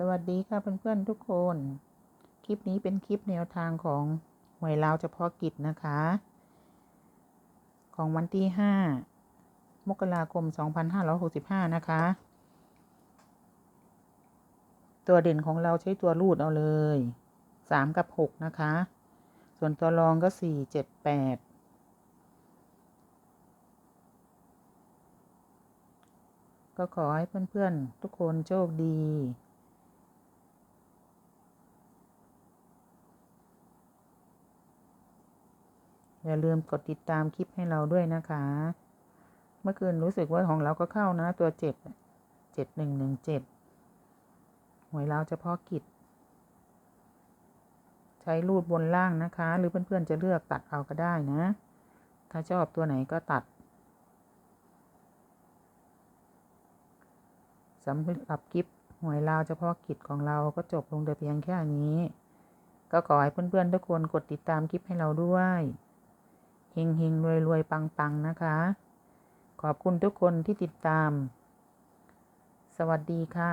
สวัสดีค่ะเพื่อนๆทุกคน คลิปนี้เป็นคลิปแนวทางของหวยลาวเฉพาะกิจนะคะ ของวันที่ 5 มกราคม 2565 นะคะ ตัวเด่นของเราใช้ตัวรูดเอาเลย 3 กับ 6 นะคะ ส่วนตัวรองก็ 4 7 8ก็ขอให้เพื่อนๆ ทุกคนโชคดี อย่าลืมกดติดตามคลิปให้เราด้วยนะคะ เมื่อคืนรู้สึกว่าของเราก็เข้านะตัวเจ็ดเจ็ดหนึ่งหนึ่งเจ็ดหวยเราเฉพาะกิจ ใช้รูดบนล่างนะคะ หรือเพื่อนๆจะเลือกตัดเอาก็ได้นะ ถ้าชอบตัวไหนก็ตัดสำหรับคลิปหวยลาวเฉพาะกิจของเราก็จบลงแต่เพียงแค่นี้ ก็ขอให้เพื่อนๆทุกคนกดติดตามคลิปให้เราด้วย เฮงเฮงรวยรวยปังปังนะคะ ขอบคุณทุกคนที่ติดตาม สวัสดีค่ะ